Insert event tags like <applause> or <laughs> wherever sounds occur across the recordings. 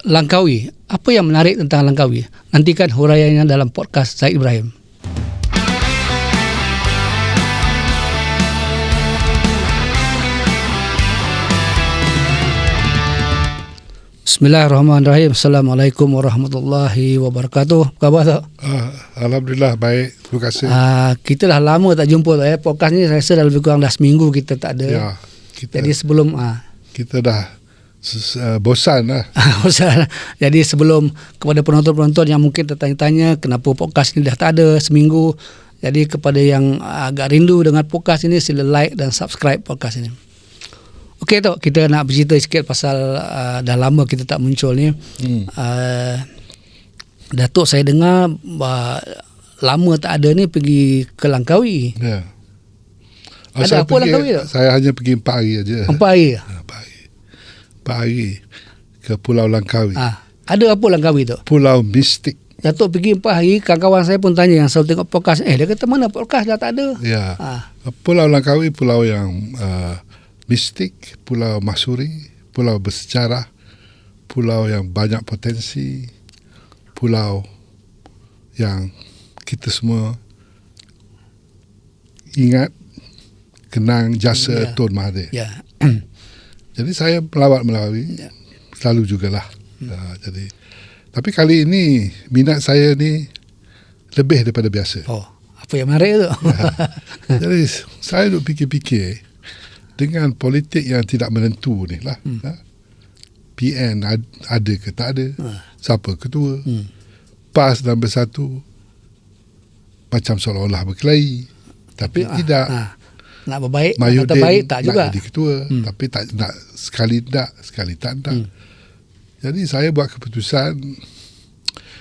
Langkawi. Apa yang menarik tentang Langkawi? Nantikan huraiannya dalam podcast Zaid Ibrahim. Bismillahirrahmanirrahim. Assalamualaikum warahmatullahi wabarakatuh. Apa khabar tak? Uh, Alhamdulillah baik. Terima kasih. Uh, kita dah lama tak jumpa tak, eh. Podcast ni saya rasa dah lebih kurang dah seminggu kita tak ada. ya, kita Jadi sebelum uh, kita dah uh, bosan lah. <laughs> Usah. Jadi sebelum kepada penonton-penonton yang mungkin tertanya-tanya kenapa podcast ini dah tak ada seminggu. Jadi kepada yang agak rindu dengan podcast ini sila like dan subscribe podcast ini. Okey tu kita nak bercerita sikit pasal uh, dah lama kita tak muncul ni. Hmm. Uh, Datuk saya dengar uh, lama tak ada ni pergi ke Langkawi. Ya. Ada saya apa pergi- Langkawi tak? Saya hanya pergi empat hari aja. Empat hari. Empat hari ke Pulau Langkawi. Ah, ada apa Langkawi tu? Pulau Mistik. Datuk pergi empat hari, kawan-kawan saya pun tanya yang selalu tengok podcast. Eh, dia kata mana podcast dah tak ada. Ya. Ah, Pulau Langkawi pulau yang uh, mistik, pulau Masuri, pulau bersejarah, pulau yang banyak potensi, pulau yang kita semua ingat kenang jasa Ya. Tun Mahathir. ya. <clears throat> Jadi saya melawat Melawi Ya. selalu jugalah. Uh, jadi tapi kali ini minat saya ni lebih daripada biasa. Oh, apa yang menarik tu? <laughs> Jadi saya duk fikir-fikir dengan politik yang tidak menentu ni lah. Hmm. Ha? PN ad- ada ke tak ada? Ha. Siapa ketua? Hmm. PAS dan bersatu macam seolah-olah berkelahi. Tapi Ah, tidak. ah. Nak berbaik, nak Mayudin kata baik tak nak juga. jadi ketua Hmm. tapi tak nak sekali tak sekali tak nak. Hmm. Jadi saya buat keputusan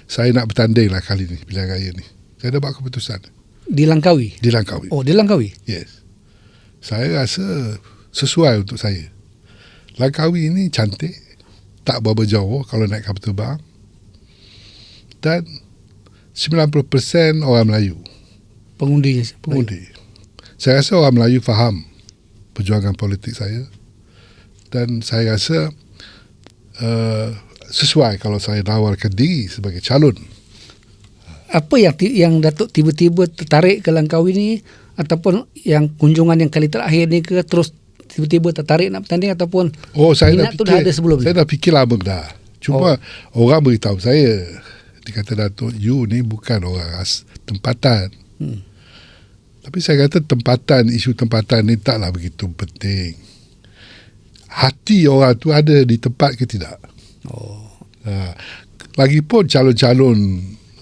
saya nak bertanding lah kali ni pilihan raya ni. Saya dah buat keputusan Di Langkawi. di Langkawi. Oh, di Langkawi. Yes. Saya rasa sesuai untuk saya. Langkawi ini cantik, tak berapa jauh kalau naik kapal terbang. Dan 90% orang Melayu, Pengundinya. pengundi. Saya rasa orang Melayu faham perjuangan politik saya. Dan saya rasa uh, sesuai kalau saya nawarkan diri sebagai calon. Apa yang yang Datuk tiba-tiba tertarik ke Langkawi ni ataupun yang kunjungan yang kali terakhir ni ke terus tiba-tiba tertarik nak bertanding ataupun Oh, saya dah fikir. dah ada sebelum Saya ni? dah fikir lama dah. Cuma oh. orang beritahu saya. Dia kata Datuk, you ni bukan orang as tempatan. Hmm. Tapi saya kata tempatan, isu tempatan ni taklah begitu penting. Hati orang tu ada di tempat ke tidak? Oh. Ha. Lagipun calon-calon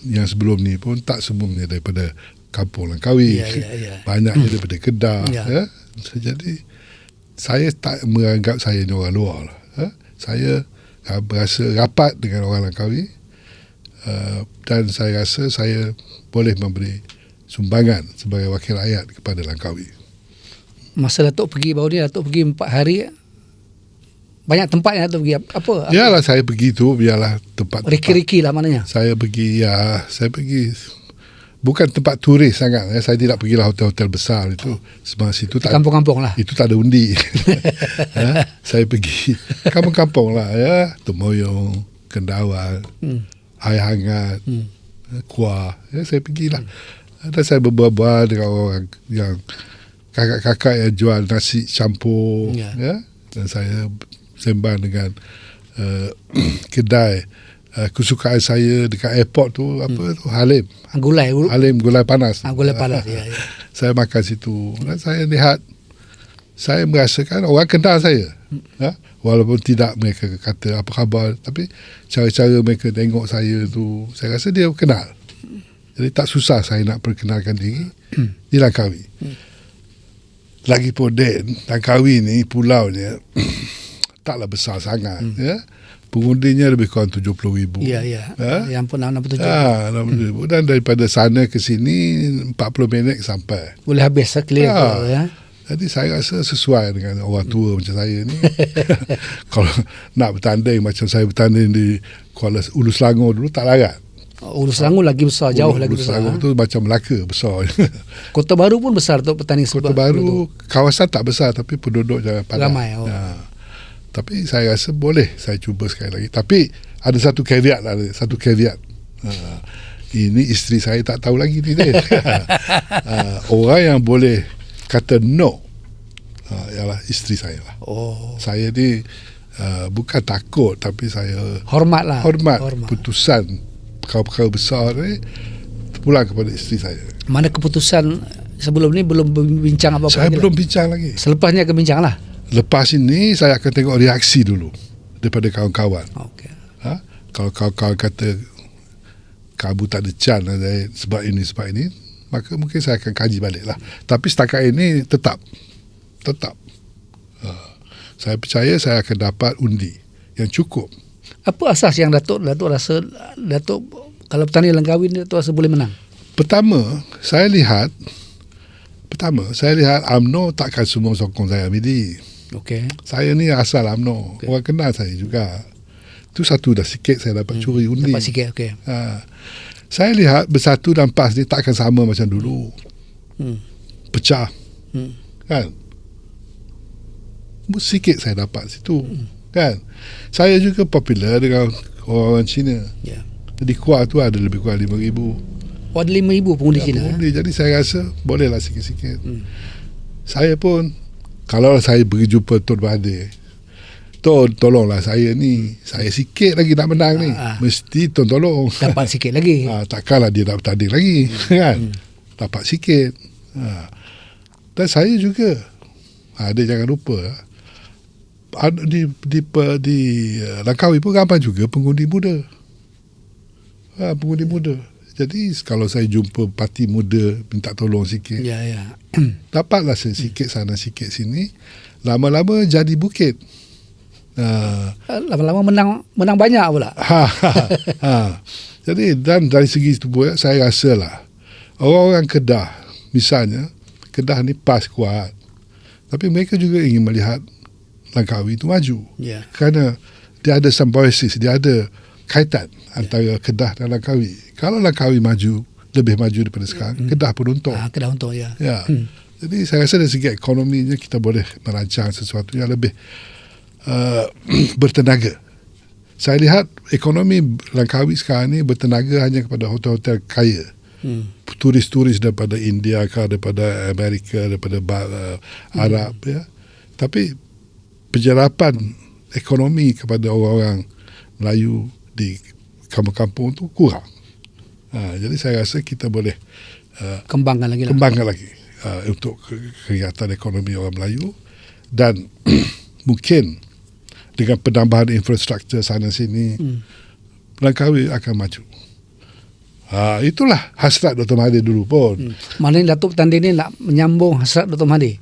yang sebelum ni pun tak semuanya daripada kampung Langkawi. Ya, ya, ya. <laughs> Banyaknya daripada Kedah. Ya. Ya. Jadi saya tak menganggap saya ni orang luar lah. Ha? Saya berasa rapat dengan orang Langkawi uh, dan saya rasa saya boleh memberi sumbangan sebagai wakil rakyat kepada Langkawi. Masa Datuk pergi baru ni Datuk pergi empat hari banyak tempat yang Datuk pergi apa? apa? Biarlah saya pergi tu, biarlah tempat-tempat. Riki-riki lah maknanya. Saya pergi ya, saya pergi bukan tempat turis sangat. Ya. Saya tidak pergilah hotel-hotel besar itu. Sebab situ tak kampung-kampung lah. itu tak ada undi. ha? <laughs> Saya pergi kampung-kampung lah ya, Temoyong, Kendawal, Hmm. air hangat, Hmm. kuah. Ya, saya pergilah. Dan saya berbual-bual dengan orang yang kakak-kakak yang jual nasi campur. Ya. Ya. Dan saya sembang dengan uh, <clears throat> kedai uh, kesukaan saya dekat airport tu apa tu Halim. Gulai. Gul- Halim gulai panas. ah, gulai panas. ya, ya. <laughs> Saya makan situ dan saya lihat saya merasakan orang kenal saya. Ha? Walaupun tidak mereka kata apa khabar tapi cara-cara mereka tengok saya tu saya rasa dia kenal. Jadi tak susah saya nak perkenalkan diri di Langkawi. Lagipun Den, Langkawi ni pulaunya <clears throat> taklah besar sangat ya. Pengundinya lebih kurang 70 ribu. Ya, ya. Ha? Yang pun 67. Ah, 60 ribu. Dan daripada sana ke sini 40 minit sampai. Boleh habis lah clear. Ya. tu, ya. Jadi saya rasa sesuai dengan orang tua macam saya ni. <laughs> <laughs> Kalau nak bertanding macam saya bertanding di Kuala Ulu Selangor dulu tak larat. Urus Selangor lagi besar, jauh Ulu, lagi besar. Selangor ha? tu macam Melaka besar. <laughs> Kota Baru pun besar tu petani sebab Kota Baru kawasan tak besar tapi penduduk jangan padat. Ramai, oh. Ya. Tapi saya rasa boleh saya cuba sekali lagi. Tapi ada satu caveat lah, satu caveat. Uh, ini isteri saya tak tahu lagi ni dia. <laughs> uh, orang yang boleh kata no uh, ialah isteri saya lah. Oh. Saya ni uh, bukan takut tapi saya Hormat lah. hormat, Hormat. putusan perkara-perkara besar ni pulang kepada isteri saya. Mana keputusan sebelum ni belum bincang apa-apa saya lagi belum lah. bincang lagi. Selepasnya akan bincang lah. Lepas ini saya akan tengok reaksi dulu daripada kawan-kawan. Okey. Ha? Kalau kawan-kawan kata kamu tak ada can lah Zaid, sebab ini sebab ini maka mungkin saya akan kaji balik lah. Tapi setakat ini tetap tetap uh, saya percaya saya akan dapat undi yang cukup. Apa asas yang Datuk Datuk rasa Datuk kalau dalam kahwin ni Datuk rasa boleh menang? Pertama, saya lihat pertama, saya lihat AMNO takkan semua sokong saya Midi. Okey. Saya ni asal AMNO. Okey. Orang kenal saya juga. Itu satu dah sikit saya dapat curi undi. Dapat sikit okey. Ha. Saya lihat bersatu dan PAS ni takkan sama macam dulu. Hmm. Pecah. Hmm. Kan? Sikit saya dapat situ. Kan? Saya juga popular dengan orang-orang Cina. Ya. Jadi kuah tu ada lebih kurang RM5,000. Oh ada 5000 pengundi Cina. eh? Boleh. Jadi saya rasa bolehlah sikit-sikit. Hmm. Saya pun kalau saya pergi jumpa Tun Mahathir, Tun tolonglah saya ni. Saya sikit lagi nak menang ni. Ah. Mesti Tun tolong. Dapat sikit lagi. Ha, <laughs> takkanlah dia nak bertanding lagi <laughs> kan. Dapat sikit. Ha. Dan saya juga. Ha, dia jangan lupa. Di di di, di uh, Langkawi pun ramai juga pengundi muda. Ha, pengundi muda. Jadi kalau saya jumpa parti muda minta tolong sikit, Ya ya. <clears throat> dapatlah sikit sana sikit sini. Lama-lama jadi bukit. Ha, Lama-lama menang menang banyak pula. ha, ha, ha. Jadi dan dari segi itu pun saya rasa lah orang-orang Kedah misalnya Kedah ni pas kuat tapi mereka juga ingin melihat Langkawi itu maju Ya. kerana dia ada symbiosis dia ada kaitan antara Kedah dan Langkawi kalau Langkawi maju lebih maju daripada sekarang Kedah pun untung Ah kedah untung ya. Ya. Jadi saya rasa dari segi ekonominya kita boleh merancang sesuatu yang lebih uh, <clears throat> bertenaga. Saya lihat ekonomi Langkawi sekarang ni bertenaga hanya kepada hotel-hotel kaya. Hmm. Turis-turis daripada India ke daripada Amerika, daripada uh, Arab ya. Tapi penjarapan ekonomi kepada orang-orang Melayu di kampung-kampung tu kurang. Ha, jadi saya rasa kita boleh uh, Kembangkan lagi lah. kembangkan lagi uh, untuk ke- kegiatan ekonomi orang Melayu dan <clears throat> mungkin dengan penambahan infrastruktur sana sini Hmm. Langkawi akan maju. Ha, itulah hasrat Dr. Mahathir dulu pun. Hmm. Maknanya Datuk Tanding ni nak menyambung hasrat Dr. Mahathir.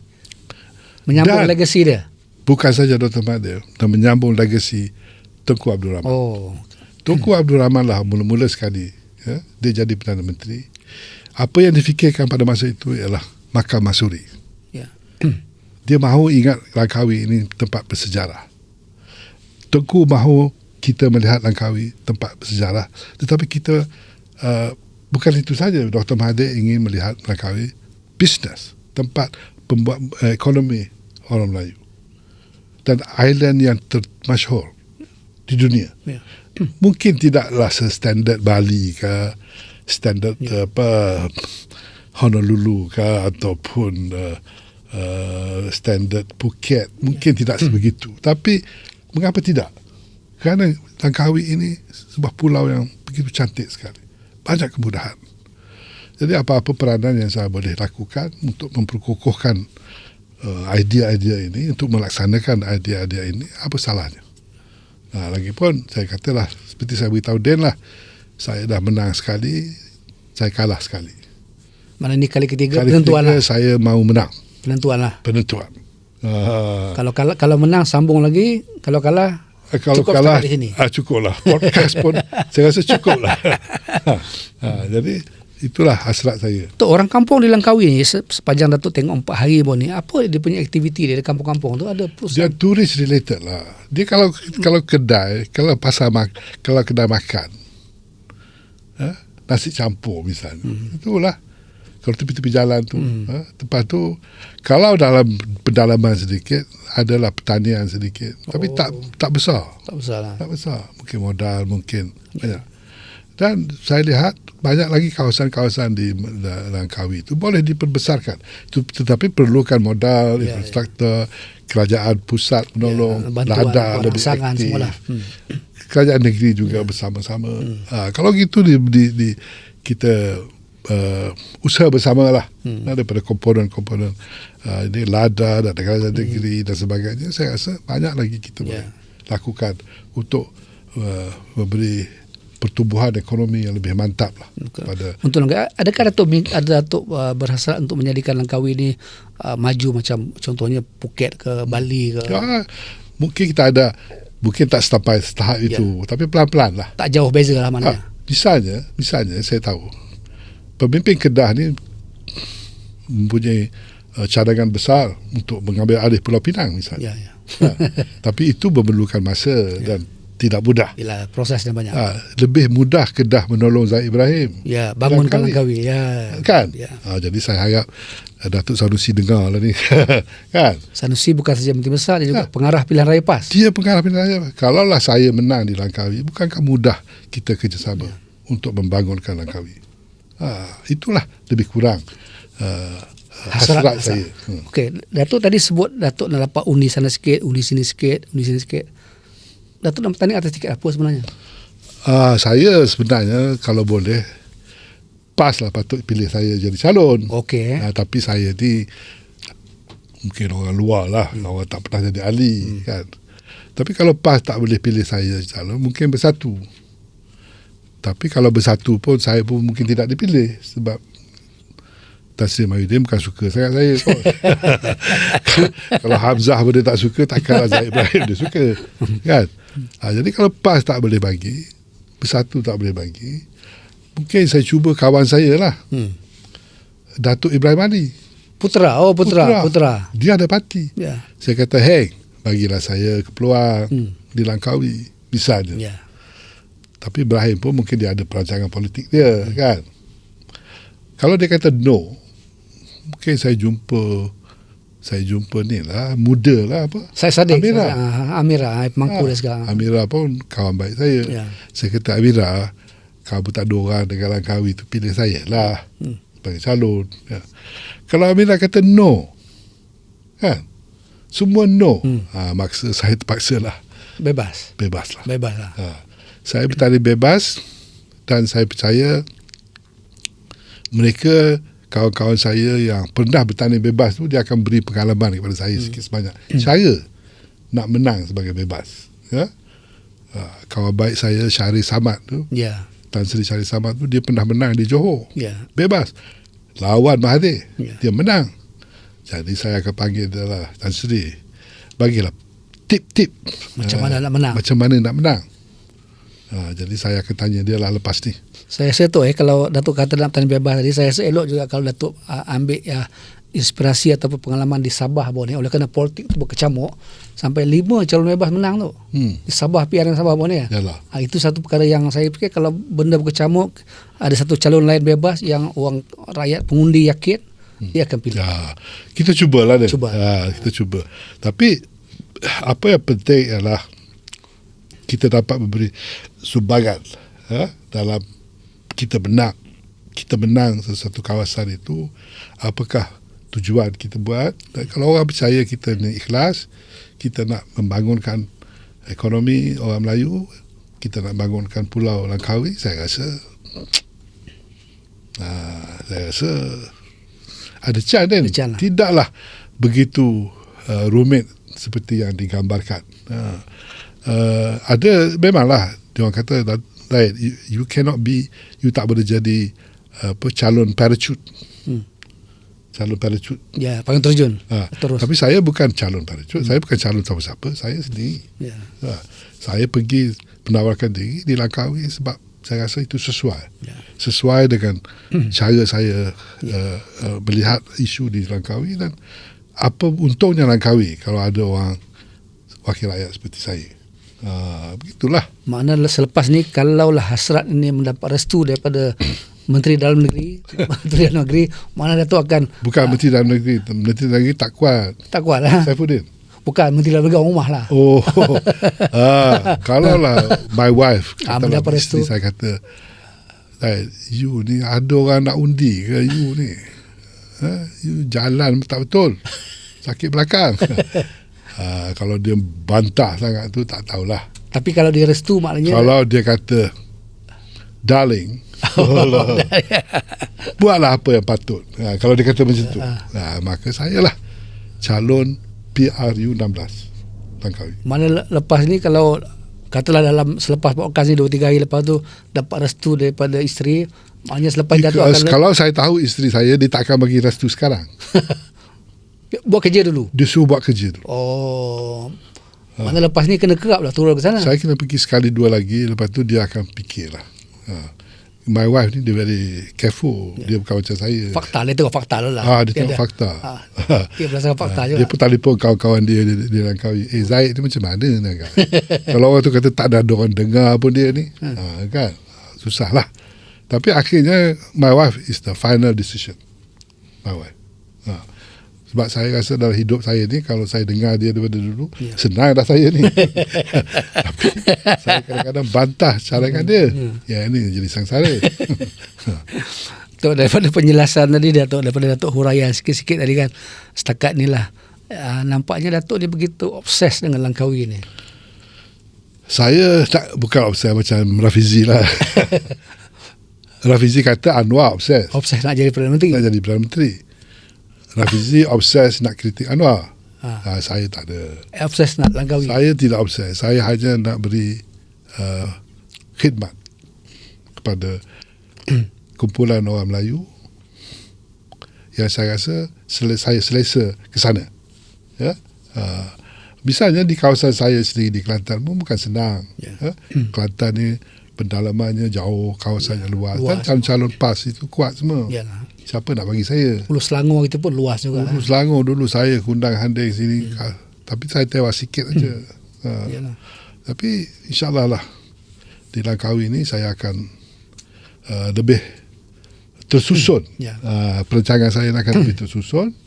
Menyambung Dan- legasi dia. Bukan saja Dr. Mahathir dan menyambung legasi Tengku Abdul Rahman. Oh. Tunku Abdul Rahman lah mula-mula sekali ya, dia jadi Perdana Menteri. Apa yang difikirkan pada masa itu ialah Makam Masuri. Ya. <clears throat> Dia mahu ingat Langkawi ini tempat bersejarah. Tengku mahu kita melihat Langkawi tempat bersejarah. Tetapi kita uh, bukan itu saja. Dr. Mahathir ingin melihat Langkawi bisnes, tempat pembuat uh, ekonomi orang Melayu. Dan island yang termasyhur di dunia. Ya. Mungkin tidaklah standard Bali ke standard yeah. apa Honolulu ke ataupun uh, uh, standard Phuket. Mungkin tidak sebegitu. Tapi mengapa tidak? Kerana Langkawi ini sebuah pulau yang begitu cantik sekali. Banyak kemudahan. Jadi apa-apa peranan yang saya boleh lakukan untuk memperkokohkan uh, idea-idea ini untuk melaksanakan idea-idea ini apa salahnya? Nah, lagipun saya katalah seperti saya beritahu Den lah saya dah menang sekali saya kalah sekali. Mana ni kali ketiga? Kali penentuan ketiga lah. saya mau menang. Penentuan lah. penentuan. Uh, Kalau kalah, kalau menang sambung lagi, kalau kalah kalau cukup kalah di sini. ah, cukup lah. Podcast pun <laughs> saya rasa cukup lah. Ha, <laughs> jadi itulah hasrat saya Tok orang kampung di Langkawi ni se- sepanjang Datuk tengok empat hari pun ni apa dia punya aktiviti dia di kampung-kampung tu ada dia perusahaan turis related lah dia kalau kalau kedai kalau pasar mak, kalau kedai makan ha, nasi campur misalnya Hmm. itulah Kalau tepi-tepi jalan tu. Hmm. Ha? Tempat tu kalau dalam pedalaman sedikit adalah pertanian sedikit. Oh. Tapi tak tak besar. Tak besar lah. Tak besar. Mungkin modal, mungkin banyak. Dan saya lihat banyak lagi kawasan-kawasan di Langkawi itu boleh diperbesarkan. Itu, tetapi perlukan modal, ya, infrastruktur, ya. kerajaan pusat menolong, ya, lada lebih aktif. Hmm. Kerajaan negeri juga ya. bersama-sama. Hmm. Ha, kalau gitu di, di, di kita uh, usaha bersama lah hmm. daripada komponen-komponen uh, ini lada dan kerajaan hmm. negeri dan sebagainya. Saya rasa banyak lagi kita yeah. boleh lakukan untuk uh, memberi pertumbuhan ekonomi yang lebih mantap lah pada untuk Langkawi. Adakah Datuk ada Datuk uh, berhasrat untuk menjadikan Langkawi ini uh, maju macam contohnya Phuket ke Bali ke? Ya, mungkin kita ada mungkin tak sampai tahap ya. itu tapi pelan-pelan lah. Tak jauh beza lah mana. Ha, misalnya, misalnya saya tahu pemimpin Kedah ni mempunyai uh, cadangan besar untuk mengambil alih Pulau Pinang misalnya. Ya, ya. Ha, tapi itu memerlukan masa <laughs> ya. dan tidak mudah. Yalah, prosesnya banyak. Ha, lebih mudah Kedah menolong Zaid Ibrahim. Ya, bangun Langkawi. Ya. Kan? Ya. Ha, jadi saya harap uh, Datuk Sanusi dengar lah ni. <laughs> kan? Sanusi bukan saja menteri besar, dia juga ha. pengarah pilihan raya PAS. Dia pengarah pilihan raya. Kalaulah saya menang di Langkawi, bukankah mudah kita kerjasama ya. untuk membangunkan Langkawi? Ha, itulah lebih kurang uh, hasrat, hasrat saya. Hmm. Okey, Datuk tadi sebut Datuk nak dapat undi sana sikit, undi sini sikit, undi sini sikit. Datuk nak bertanding atas tiket apa sebenarnya? Uh, saya sebenarnya kalau boleh PAS lah patut pilih saya jadi calon. Okey. Uh, tapi saya ni mungkin orang luar lah. Hmm. Orang tak pernah jadi ahli hmm. kan. Tapi kalau PAS tak boleh pilih saya jadi calon, mungkin bersatu. Tapi kalau bersatu pun saya pun mungkin tidak dipilih sebab Tasir Mahyudin bukan suka sangat saya <laughs> kalau Hamzah pun dia tak suka takkanlah Zaid Ibrahim dia suka kan ha, jadi kalau PAS tak boleh bagi bersatu tak boleh bagi mungkin saya cuba kawan saya lah hmm. Datuk Ibrahim Ali Putra oh Putra Putra, putra. dia ada parti yeah. saya kata hey bagilah saya ke peluang hmm. di Langkawi misalnya yeah. tapi Ibrahim pun mungkin dia ada perancangan politik dia hmm. kan kalau dia kata no mungkin saya jumpa saya jumpa ni lah muda lah apa? Saya sadik Amira. Uh, Amira ah, pemangku ha, dia sekarang. Amira pun kawan baik saya. Ya. saya kata Amira kamu tak ada orang dengan Langkawi tu pilih saya lah. Hmm. sebagai calon ya. kalau Amira kata no kan? Semua no. Hmm. ha, maksa <laughs> saya terpaksa lah. Bebas. Bebas lah. Bebas lah. Ha. saya bertanding bebas dan saya percaya mereka kawan-kawan saya yang pernah bertanding bebas tu dia akan beri pengalaman kepada saya hmm. sikit sebanyak hmm. cara nak menang sebagai bebas ya uh, kawan baik saya Syahri Samad tu ya yeah. Tan Sri Syahri Samad tu dia pernah menang di Johor yeah. bebas lawan Mahathir yeah. dia menang jadi saya akan panggil dia lah Tan Sri bagilah tip-tip macam uh, mana nak menang macam mana nak menang uh, jadi saya akan tanya dia lah lepas ni saya rasa tu eh kalau Datuk kata dalam tanya bebas tadi saya rasa elok juga kalau Datuk uh, ambil ya inspirasi ataupun pengalaman di Sabah pun ni oleh kerana politik tu berkecamuk sampai lima calon bebas menang tu. Hmm. Di Sabah PR yang Sabah pun ni. Yalah. Ha, itu satu perkara yang saya fikir kalau benda berkecamuk ada satu calon lain bebas yang orang rakyat pengundi yakin hmm. dia akan pilih. Ya. Kita cubalah deh. Cuba. Ha, kita cuba. Tapi apa yang penting ialah kita dapat memberi sumbangan ha, dalam kita menang kita menang sesuatu kawasan itu apakah tujuan kita buat? Dan kalau orang percaya kita ni ikhlas kita nak membangunkan ekonomi orang Melayu kita nak bangunkan pulau Langkawi saya rasa uh, <tsk> saya rasa ada chance kan? Lah. tidaklah begitu uh, rumit seperti yang digambarkan. Uh, uh, ada memanglah dia orang kata right you, you cannot be you tak boleh jadi apa calon parachute hmm. calon parachute ya yeah, payung terjun ha. terus tapi saya bukan calon parachute hmm. saya bukan calon siapa-siapa saya sendiri yeah. ha. saya pergi menawarkan diri di Langkawi sebab saya rasa itu sesuai yeah. sesuai dengan hmm. cara saya yeah. uh, uh, melihat isu di Langkawi dan apa untungnya Langkawi kalau ada orang wakil rakyat seperti saya Ha, begitulah. Maknanya selepas ni kalaulah hasrat ini mendapat restu daripada <coughs> Menteri Dalam Negeri, <laughs> Menteri Dalam Negeri, mana Datuk akan Bukan Menteri Dalam Negeri. Menteri Dalam Negeri tak kuat. tak kuat lah. Saifuddin. Bukan Menteri Dalam Negeri orang rumah lah. Oh, <laughs> ah, kalau lah my wife, Ah, mendapat isteri restu. saya kata, "Hai, you ni ada orang nak undi ke you ni? Ha, you jalan tak betul. <laughs> Sakit belakang. Ah, kalau dia bantah sangat tu tak tahulah. Tapi kalau dia restu maknanya Kalau dia kata, darling, <laughs> <laughs> buatlah apa yang patut. Ha, kalau dia kata macam tu, ha, maka saya lah calon PRU 16 Langkawi. mana le- lepas ni kalau katalah dalam selepas podcast ni 2 3 hari lepas tu dapat restu daripada isteri maknanya selepas Because akan kalau saya tahu isteri saya dia tak akan bagi restu sekarang. <laughs> buat kerja dulu. Dia suruh buat kerja dulu. Oh. Mana lepas ni kena kerap lah turun ke sana. Saya kena pergi sekali dua lagi lepas tu dia akan fikirlah. Ha. My wife ni dia very careful. Dia bukan macam saya. Fakta dia tengok fakta lah. Ah, dia tengok ada. fakta. Ah, dia berdasarkan fakta Ha, juga. Dia pun telefon kawan-kawan dia di, di Langkawi. Eh Zaid ni macam mana ni kan? <laughs> Kalau orang tu kata tak ada orang dengar pun dia ni. Ha, kan? Susah lah. Tapi akhirnya my wife is the final decision. My wife. Ha. Sebab saya rasa dalam hidup saya ni kalau saya dengar dia daripada dulu Ya. senang dah saya ni. <laughs> Tapi saya kadang-kadang bantah carangan dia. Ya ini jadi sangsara. <laughs> Tok daripada penjelasan tadi Datuk daripada Datuk huraian sikit-sikit tadi kan setakat ni lah uh, nampaknya Datuk dia begitu obses dengan Langkawi ni. Saya tak bukan obses macam Rafizi lah. <laughs> Rafizi kata Anwar obses Obses nak jadi Perdana Menteri. nak jadi Perdana Menteri. Rafizi obses nak kritik Anwar. Ha. Ha, saya tak ada. Obses nak Langkawi. Saya tidak obses. Saya hanya nak beri uh, khidmat kepada <clears throat> kumpulan orang Melayu yang saya rasa sel- saya selesa ke sana. Ya. Uh, misalnya di kawasan saya sendiri di Kelantan pun bukan senang. Ya. Ya. Kelantan ni pendalamannya jauh, kawasannya luas. luas. Dan calon-calon PAS itu kuat semua. Yalah. Siapa nak bagi saya? Pulau Selangor itu pun luas juga. Dulu lah. Selangor dulu saya kundang handai sini hmm. tapi saya tewas sikit aja. Ha. Yalah. Tapi insyaallah lah di Langkawi ni saya akan uh, lebih tersusun. Ya. Uh, perancangan saya akan lebih <coughs> tersusun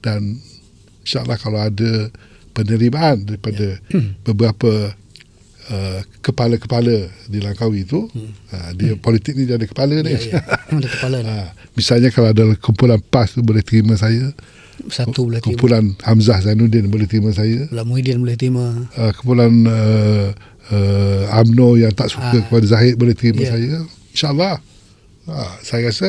dan insyaallah kalau ada penerimaan daripada beberapa uh, kepala-kepala di Langkawi itu, uh, dia politik ni dia ada kepala ni. Ya, ya. <laughs> Ada kepala ni. Ha, misalnya kalau ada kumpulan PAS tu boleh terima saya, Satu boleh terima. kumpulan Hamzah Zainuddin boleh terima saya, Pulau Muhyiddin boleh terima. uh, kumpulan uh, uh, AMNO yang tak suka Ah. kepada Zahid boleh terima Ya. saya. InsyaAllah. Ha, saya rasa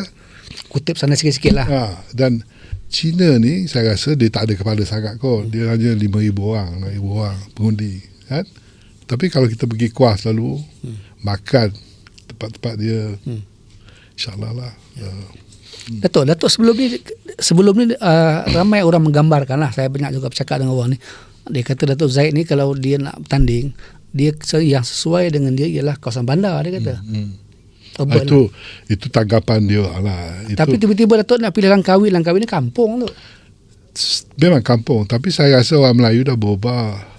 Kutip sana sikit-sikit lah. ha, dan Cina ni saya rasa dia tak ada kepala sangat kot. Dia hanya 5,000 orang, 6,000 orang pengundi. Kan? Tapi kalau kita pergi kuas lalu, Hmm. makan tempat-tempat dia, Hmm. insyaAllah lah. Uh, Datuk, Datuk sebelum ni sebelum ni uh, ramai orang menggambarkan lah. Saya banyak juga bercakap dengan orang ni. Dia kata Datuk Zaid ni kalau dia nak bertanding, dia yang sesuai dengan dia ialah kawasan bandar dia kata. hmm. Urban Ah, itu itu tanggapan dia lah. Itu Tapi tiba-tiba Datuk nak pilih Langkawi, Langkawi ni kampung tu. memang kampung, tapi saya rasa orang Melayu dah berubah.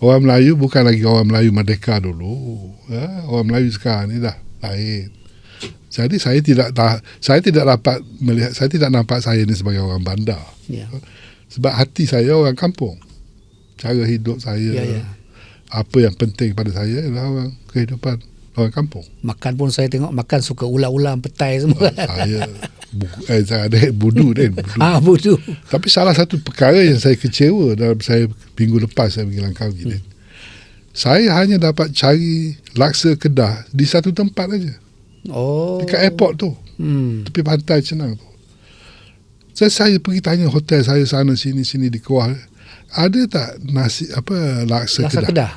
Orang Melayu bukan lagi orang Melayu merdeka dulu. Ya? Orang Melayu sekarang ni dah lain. Jadi saya tidak saya tidak dapat melihat saya tidak nampak saya ni sebagai orang bandar. Ya. Sebab hati saya orang kampung. Cara hidup saya, Ya, ya. apa yang penting pada saya adalah orang kehidupan orang kampung. Makan pun saya tengok makan suka ulam-ulam, petai semua. saya buku, eh, saya ada <laughs> budu dan budu. ah, budu. Tapi salah satu perkara yang saya kecewa dalam saya minggu lepas saya pergi Langkawi hmm. Saya hanya dapat cari laksa Kedah di satu tempat aja. Oh. Dekat airport tu. Hmm. Tepi pantai Cenang tu. Saya, saya pergi tanya hotel saya sana sini sini di Kuala. Ada tak nasi apa laksa, Laksa Kedah? Kedah.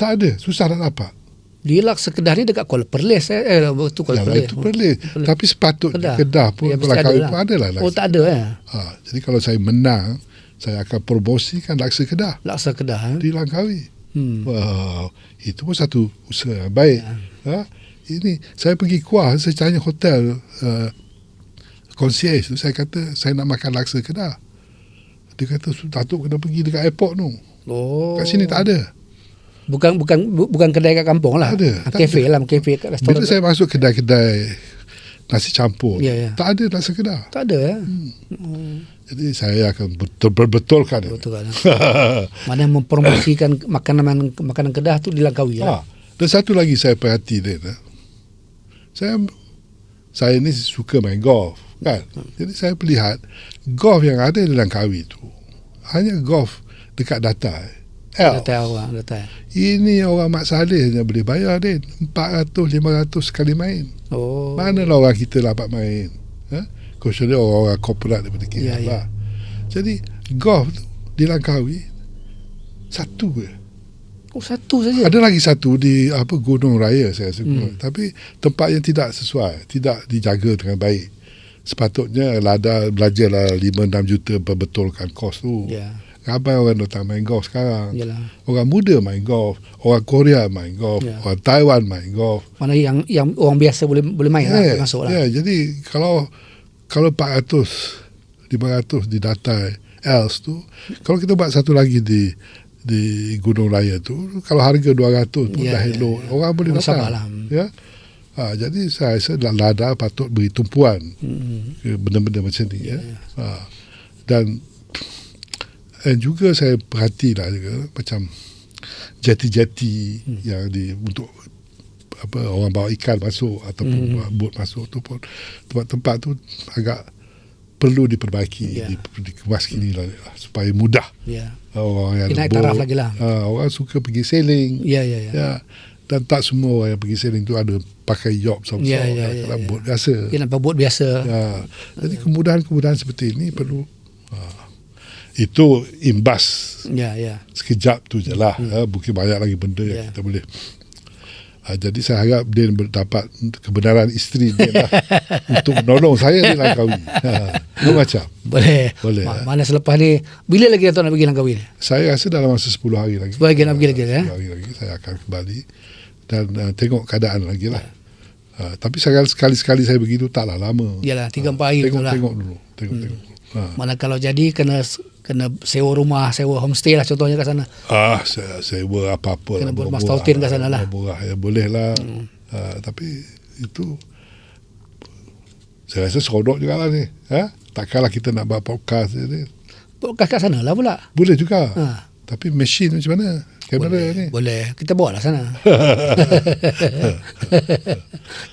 Tak ada. Susah nak dapat. Dia Laksa Kedah ni dekat Kuala Perlis eh. eh tu Kuala Yang Perlis. itu perlis. Tapi sepatutnya Kedah, pun Ya, lah. pun ada lah Oh tak ada eh. Ha, jadi kalau saya menang, saya akan promosikan laksa Kedah Laksa Kedah eh. di Langkawi. Hmm. Wow, itu pun satu usaha yang baik. Ha? Ini saya pergi kuah, saya tanya hotel uh, concierge tu, saya kata saya nak makan laksa Kedah. Dia kata Datuk kena pergi dekat airport tu. Oh. Kat sini tak ada. Bukan bukan bu- bukan kedai kat kampung lah. Ada, Ah, tak Kafe lah, kafe kat restoran. Bila saya masuk kedai-kedai nasi campur, Ya, ya. tak ada nasi kedah. Tak ada ya. Jadi saya akan betul berbetulkan. Betul. <laughs> Mana mempromosikan makanan makanan kedah tu dilangkaui Ha. lah. Dan satu lagi saya perhati dia. eh. Saya saya ni suka main golf kan. Jadi saya melihat golf yang ada di Langkawi tu hanya golf dekat data. L. Data orang, data. Ini orang Mak Saleh hanya boleh bayar din 400 500 sekali main. Oh. Manalah orang kita dapat main. Ha? Kecuali orang-orang korporat daripada KL Ya, ya. lah. Jadi golf tu di Langkawi satu je. Oh, satu saja. Ada lagi satu di apa Gunung Raya saya rasa. Hmm. Tapi tempat yang tidak sesuai, tidak dijaga dengan baik. Sepatutnya lada belajarlah 5 6 juta perbetulkan kos tu. Ya. Ramai orang datang main golf sekarang. Yalah. Orang muda main golf, orang Korea main golf, Ya. orang Taiwan main golf. Mana yang yang orang biasa boleh boleh main lah, Ya, masuk lah. ya, jadi kalau kalau 400 500 di data else tu, kalau kita buat satu lagi di di Gunung Raya tu, kalau harga 200 pun Ya, dah ya, elok. ya. Orang boleh Orang datang. sabarlah. Ya. Ha, jadi saya rasa lada patut beri tumpuan Hmm. ke benda-benda macam ni ya. Ha. Dan dan juga saya perhatilah juga macam jeti-jeti Hmm. yang di untuk apa orang bawa ikan masuk ataupun Hmm. bot masuk tu pun tempat-tempat tu agak perlu diperbaiki Ya. di, dikemas kini lah, supaya mudah Ya. orang yang naik taraf lagi lah. Ha, orang suka pergi sailing Ya, ya, ya. ya dan tak semua orang yang pergi sailing tu ada pakai yacht Ya, ya, ya, dalam ya. bot biasa Dia nampak bot biasa. Ya. Jadi kemudahan-kemudahan seperti ini perlu ha. Itu imbas Ya, ya. sekejap tu je lah. Ha. Mungkin banyak lagi benda yang Ya. kita boleh. Ha, jadi saya harap dia dapat kebenaran isteri dia lah <laughs> untuk menolong saya di Langkawi. Ha. Itu macam. Boleh. Boleh, Ma- ya. Mana selepas ni bila lagi Dato' nak pergi Langkawi ni? Saya rasa dalam masa 10 hari lagi. Sebagai nak pergi lagi ya. 10 hari lagi saya akan kembali dan uh, tengok keadaan lagi lah. Ha, tapi sekali- sekali-sekali saya begitu taklah lama. Yalah 3 4 hari tu tengok, lah. tengok dulu. Tengok, tengok. Ha. Mana kalau jadi kena kena sewa rumah, sewa homestay lah contohnya kat sana. Ah, saya sewa apa-apa Kena lah, buat mas murah-murah tautin kat sana lah. Murah ya boleh lah. Hmm. Uh, tapi itu saya rasa seronok juga lah ni. Ha? Takkanlah kita nak buat podcast ni. Podcast kat sana lah pula. Boleh juga. Ha. Tapi mesin macam mana? Kamera boleh, ni. Boleh. Kita bawa lah sana. <laughs>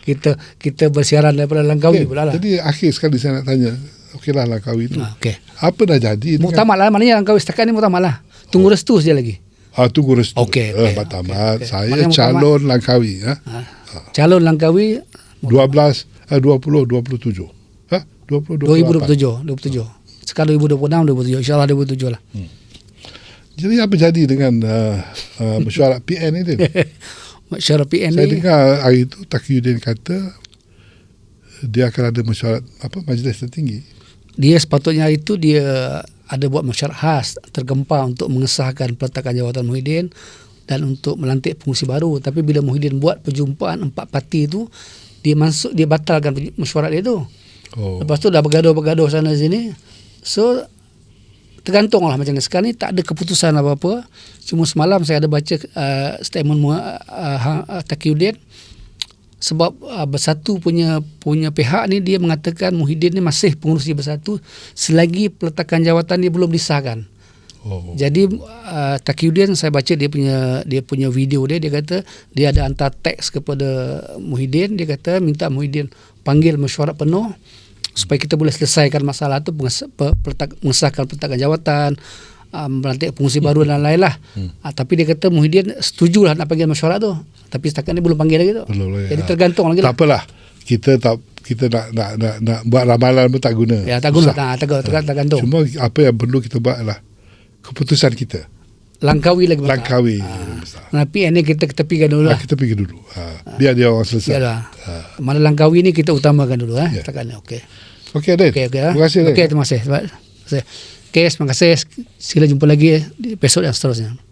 kita kita bersiaran daripada Langkawi Okay, pula lah. Jadi akhir sekali saya nak tanya. Okeylah Langkawi tu. Ha, Okey. Apa dah jadi? Muktamad lah. Maknanya Langkawi setakat ni muktamad lah. Tunggu restu saja lagi. Ah, tunggu restu. Okey, Eh, okey. Matamat. Okey. Saya Mana yang calon Langkawi. Ha? Ha. Calon Langkawi 12, eh, 20, 27. Ha? 20, 2027. 2027. Sekarang 2026, 2027. InsyaAllah 2027 lah. Jadi apa jadi dengan uh, uh, mesyuarat PN ni Din? <laughs> Masyarakat PN Saya ni. dengar hari itu Taqiyuddin kata dia akan ada mesyuarat apa majlis tertinggi. Dia sepatutnya hari itu dia ada buat masyarakat khas tergempar untuk mengesahkan peletakan jawatan Muhyiddin dan untuk melantik pengurusi baru. Tapi bila Muhyiddin buat perjumpaan empat parti itu dia masuk dia batalkan mesyuarat dia tu. Oh. lepas tu dah bergaduh-bergaduh sana sini. So tergantung lah macam ni. Sekarang ni tak ada keputusan apa-apa. Cuma semalam saya ada baca uh, statement Mu- uh, uh, Taqiyuddin sebab uh, Bersatu punya punya pihak ni dia mengatakan Muhyiddin ni masih pengurusi Bersatu selagi peletakan jawatan dia belum disahkan. Oh. Jadi uh, Taqiyuddin saya baca dia punya dia punya video dia dia kata dia ada hantar teks kepada Muhyiddin dia kata minta Muhyiddin panggil mesyuarat penuh supaya kita boleh selesaikan masalah tu mengesahkan peletakan jawatan uh, melantik pengurusi baru dan lain-lain lah. Hmm. Uh, tapi dia kata Muhyiddin setujulah nak panggil mesyuarat tu. Tapi setakat ni belum panggil lagi tu. Belum lagi. Jadi Ha. tergantung lagi Tak lah. apalah. Kita tak kita nak nak nak, nak buat ramalan pun tak guna. Ya tak guna Susah. tak, tak, tak, tergantung. Cuma apa yang perlu kita buat adalah keputusan kita. Langkawi lagi besar. Langkawi. Nah, PN ni kita ketepikan dulu Ha, lah. kita pergi dulu. Ha, biar dia orang selesai. Yalah. Mana Langkawi ni kita utamakan dulu eh. Ya. Setakat ni okey. Okey, Din. Okey okey. ah. Terima kasih. Okey terima kasih. Terima kasih. Okey, terima kasih. Sila jumpa lagi di episod yang seterusnya.